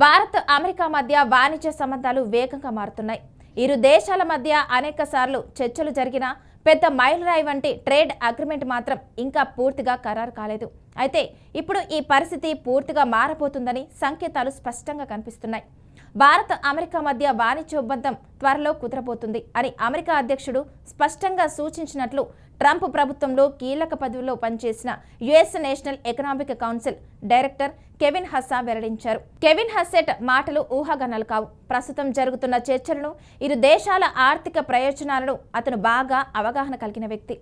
Bharat America మధ్య వాణిజ్య సంబంధాలు వేగంగా మారుతున్నాయి. ఇరు దేశాల మధ్య అనేక సార్లు చర్చలు జరిగినా పెద్ద మైలురాయి వంటి ట్రేడ్ అగ్రిమెంట్ మాత్రం ఇంకా పూర్తిగా ఖరారు కాలేదు. అయితే ఇప్పుడు ఈ పరిస్థితి పూర్తిగా మారబోతుందని సంకేతాలు స్పష్టంగా కనిపిస్తున్నాయి. భారత్ అమెరికా మధ్య వాణిజ్య ఒప్పందం త్వరలో కుదరబోతుంది అని అమెరికా అధ్యక్షుడు స్పష్టంగా సూచించినట్లు ట్రంప్ ప్రభుత్వంలో కీలక పదవిలో పనిచేసిన US national economic council director Kevin Hassett వెల్లడించారు. కెవిన్ హస్సెట్ మాటలు ఊహాగానాలు కావు. ప్రస్తుతం జరుగుతున్న చర్చలను ఇరు దేశాల ఆర్థిక ప్రయోజనాలను అతను బాగా అవగాహన కలిగిన వ్యక్తి.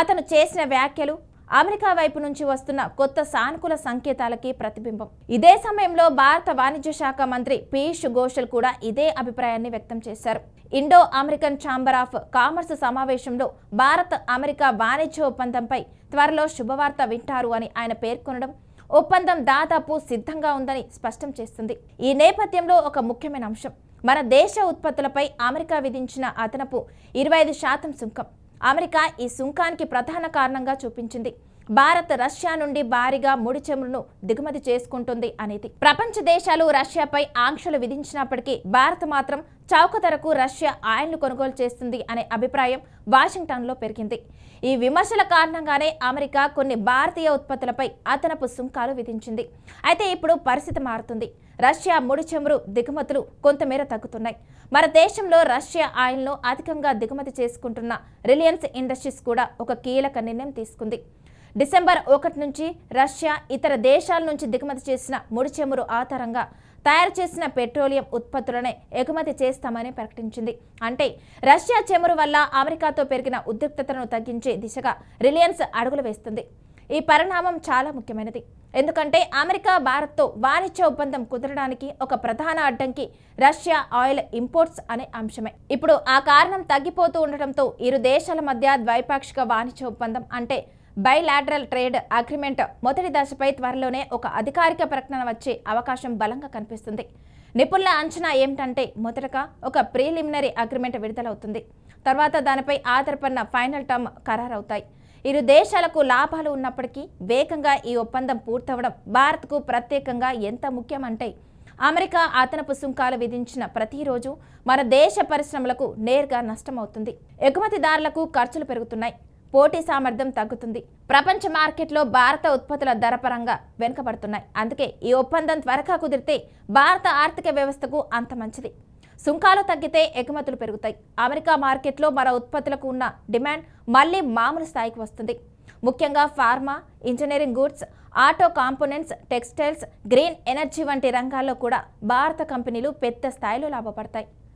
అతను చేసిన వ్యాఖ్యలు అమెరికా వైపు నుంచి వస్తున్న కొత్త సానుకూల సంకేతాలకి ప్రతిబింబం. ఇదే సమయంలో భారత వాణిజ్య శాఖ మంత్రి పీయూష్ గోషల్ కూడా ఇదే అభిప్రాయాన్ని వ్యక్తం చేశారు. Indo American chamber of commerce సమావేశంలో భారత్ అమెరికా వాణిజ్య ఒప్పందంపై త్వరలో శుభవార్త వింటారు అని ఆయన పేర్కొనడం ఒప్పందం దాదాపు సిద్ధంగా ఉందని స్పష్టం చేస్తుంది. ఈ నేపథ్యంలో ఒక ముఖ్యమైన అంశం. మన దేశ ఉత్పత్తులపై అమెరికా విధించిన అదనపు ఇరవై ఐదు శాతం సుంకం. అమెరికా ఈ సుంకానికి ప్రధాన కారణంగా చూపించింది. భారత్ రష్యా నుండి భారీగా ముడి చమురును దిగుమతి చేసుకుంటుంది అనేది. ప్రపంచ దేశాలు రష్యాపై ఆంక్షలు విధించినప్పటికీ భారత్ మాత్రం చౌక ధరకు రష్యా ఆయిల్ను కొనుగోలు చేస్తుంది అనే అభిప్రాయం వాషింగ్టన్లో పెరిగింది. ఈ విమర్శల కారణంగానే అమెరికా కొన్ని భారతీయ ఉత్పత్తులపై అదనపు సుంకాలు విధించింది. అయితే ఇప్పుడు పరిస్థితి మారుతుంది. రష్యా ముడి చమురు దిగుమతులు కొంతమేర తగ్గుతున్నాయి. మన దేశంలో రష్యా ఆయిల్ను అధికంగా దిగుమతి చేసుకుంటున్న రిలయన్స్ ఇండస్ట్రీస్ కూడా ఒక కీలక నిర్ణయం తీసుకుంది. డిసెంబర్ ఒకటి నుంచి రష్యా ఇతర దేశాల నుంచి దిగుమతి చేసిన ముడి చమురు ఆధారంగా తయారు చేసిన పెట్రోలియం ఉత్పత్తులనే ఎగుమతి చేస్తామని ప్రకటించింది. అంటే రష్యా చమురు వల్ల అమెరికాతో పెరిగిన ఉద్రిక్తతను తగ్గించే దిశగా రిలయన్స్ అడుగులు వేస్తుంది. ఈ పరిణామం చాలా ముఖ్యమైనది. ఎందుకంటే అమెరికా భారత్తో వాణిజ్య ఒప్పందం కుదరడానికి ఒక ప్రధాన అడ్డంకి రష్యా ఆయిల్ ఇంపోర్ట్స్ అనే అంశమే. ఇప్పుడు ఆ కారణం తగ్గిపోతూ ఉండటంతో ఇరు దేశాల మధ్య ద్వైపాక్షిక వాణిజ్య ఒప్పందం అంటే బైలాటరల్ ట్రేడ్ అగ్రిమెంట్ మొదటి దశపై త్వరలోనే ఒక అధికారిక ప్రకటన వచ్చే అవకాశం బలంగా కనిపిస్తుంది. నిపుణుల అంచనా ఏమిటంటే మొదటగా ఒక ప్రీలిమినరీ అగ్రిమెంట్ విడుదలవుతుంది. తర్వాత దానిపై ఆధారపడిన ఫైనల్ టర్మ్ ఖరారవుతాయి. ఇరు దేశాలకు లాభాలు ఉన్నప్పటికీ వేగంగా ఈ ఒప్పందం పూర్తవడం భారత్కు ప్రత్యేకంగా ఎంత ముఖ్యమంటే అమెరికా అదనపు సుంకాలు విధించిన ప్రతిరోజు మన దేశ పరిశ్రమలకు నేరుగా నష్టమవుతుంది. ఎగుమతిదారులకు ఖర్చులు పెరుగుతున్నాయి. పోటీ సామర్థ్యం తగ్గుతుంది. ప్రపంచ మార్కెట్లో భారత ఉత్పత్తుల ధర పరంగా వెనుకబడుతున్నాయి. అందుకే ఈ ఒప్పందం త్వరగా కుదిరితే భారత ఆర్థిక వ్యవస్థకు అంత మంచిది. సుంకాలు తగ్గితే ఎగుమతులు పెరుగుతాయి. అమెరికా మార్కెట్లో మన ఉత్పత్తులకు ఉన్న డిమాండ్ మళ్ళీ మామూలు స్థాయికి వస్తుంది. ముఖ్యంగా pharma engineering goods auto components textiles green energy వంటి రంగాల్లో కూడా భారత కంపెనీలు పెద్ద స్థాయిలో లాభపడతాయి.